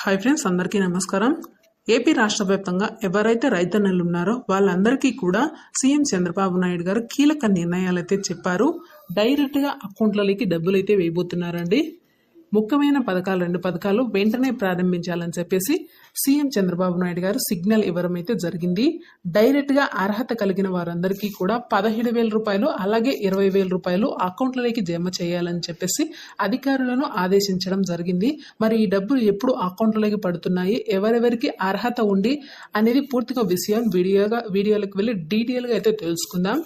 Hi friends అందరికీ నమస్కారం. AP రాష్ట్ర వ్యాప్తంగా ఎవరైతే రైతన్నలు ఉన్నారో వాళ్ళందరికీ కూడా సీఎం చంద్రబాబు నాయుడు గారు కీలక నిర్ణయాలు అయితే చెప్పారు. డైరెక్ట్గా అకౌంట్లలోకి డబ్బులు అయితే వేయబోతున్నారండి. ముఖ్యమైన పథకాలు రెండు పథకాలు వెంటనే ప్రారంభించాలని చెప్పేసి సీఎం చంద్రబాబు నాయుడు గారు సిగ్నల్ ఇవ్వడం అయితే జరిగింది. డైరెక్ట్గా అర్హత కలిగిన వారందరికీ కూడా పదహేడు వేల రూపాయలు అలాగే ఇరవై వేల రూపాయలు అకౌంట్లలోకి జమ చేయాలని చెప్పేసి అధికారులను ఆదేశించడం జరిగింది. మరి ఈ డబ్బులు ఎప్పుడు అకౌంట్లలోకి పడుతున్నాయి ఎవరెవరికి అర్హత ఉంది అనేది పూర్తిగా విషయం వీడియోగా వీడియోలకు వెళ్ళి డీటెయిల్గా అయితే తెలుసుకుందాం.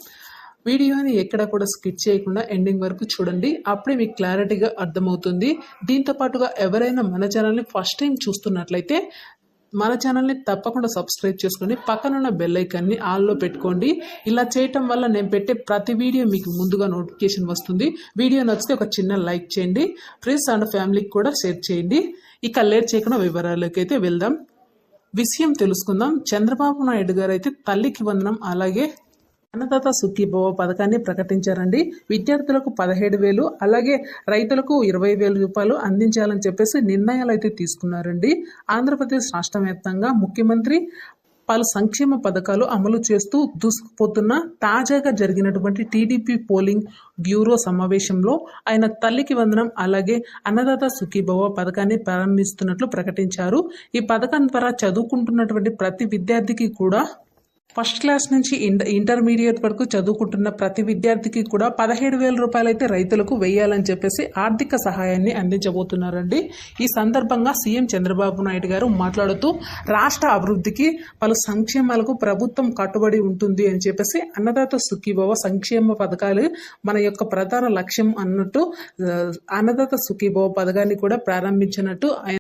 వీడియోని ఎక్కడ కూడా స్కిప్ చేయకుండా ఎండింగ్ వరకు చూడండి. అప్పుడే మీకు క్లారిటీగా అర్థమవుతుంది. దీంతో పాటుగా ఎవరైనా మన ఛానల్ని ఫస్ట్ టైం చూస్తున్నట్లయితే మన ఛానల్ని తప్పకుండా సబ్స్క్రైబ్ చేసుకొని పక్కనున్న బెల్ ఐకాన్ని ఆల్లో పెట్టుకోండి. ఇలా చేయటం వల్ల నేను పెట్టే ప్రతి వీడియో మీకు ముందుగా నోటిఫికేషన్ వస్తుంది. వీడియో నచ్చితే ఒక చిన్న లైక్ చేయండి. ఫ్రెండ్స్ అండ్ ఫ్యామిలీకి కూడా షేర్ చేయండి. ఇక లేట్ చేయకుండా వివరాలకి అయితే వెళ్దాం. విషయం తెలుసుకుందాం. చంద్రబాబు నాయుడు గారు అయితే తల్లికి వందనం అలాగే అన్నదాత సుఖీభవ పథకాన్ని ప్రకటించారండి. విద్యార్థులకు పదిహేడు వేలు అలాగే రైతులకు ఇరవై వేల రూపాయలు అందించాలని చెప్పేసి నిర్ణయాలు అయితే తీసుకున్నారండి. ఆంధ్రప్రదేశ్ రాష్ట్ర వ్యాప్తంగా ముఖ్యమంత్రి పలు సంక్షేమ పథకాలు అమలు చేస్తూ దూసుకుపోతున్న తాజాగా జరిగినటువంటి టీడీపీ పోలింగ్ బ్యూరో సమావేశంలో ఆయన తల్లికి వందనం అలాగే అన్నదాత సుఖీభవ పథకాన్ని ప్రారంభిస్తున్నట్లు ప్రకటించారు. ఈ పథకం ద్వారా చదువుకుంటున్నటువంటి ప్రతి విద్యార్థికి కూడా ఫస్ట్ క్లాస్ నుంచి ఇంట ఇంటర్మీడియట్ వరకు చదువుకుంటున్న ప్రతి విద్యార్థికి కూడా పదిహేడు వేల రూపాయలు అయితే రైతులకు వేయాలని చెప్పేసి ఆర్థిక సహాయాన్ని అందించబోతున్నారండి. ఈ సందర్భంగా సీఎం చంద్రబాబు నాయుడు గారు మాట్లాడుతూ రాష్ట్ర అభివృద్ధికి పలు సంక్షేమాలకు ప్రభుత్వం కట్టుబడి ఉంటుంది అని చెప్పేసి అన్నదాత సుఖీభవ సంక్షేమ పథకాలు మన యొక్క ప్రధాన లక్ష్యం అన్నట్టు అన్నదాత సుఖీభవ పథకాన్ని కూడా ప్రారంభించినట్టు ఆయన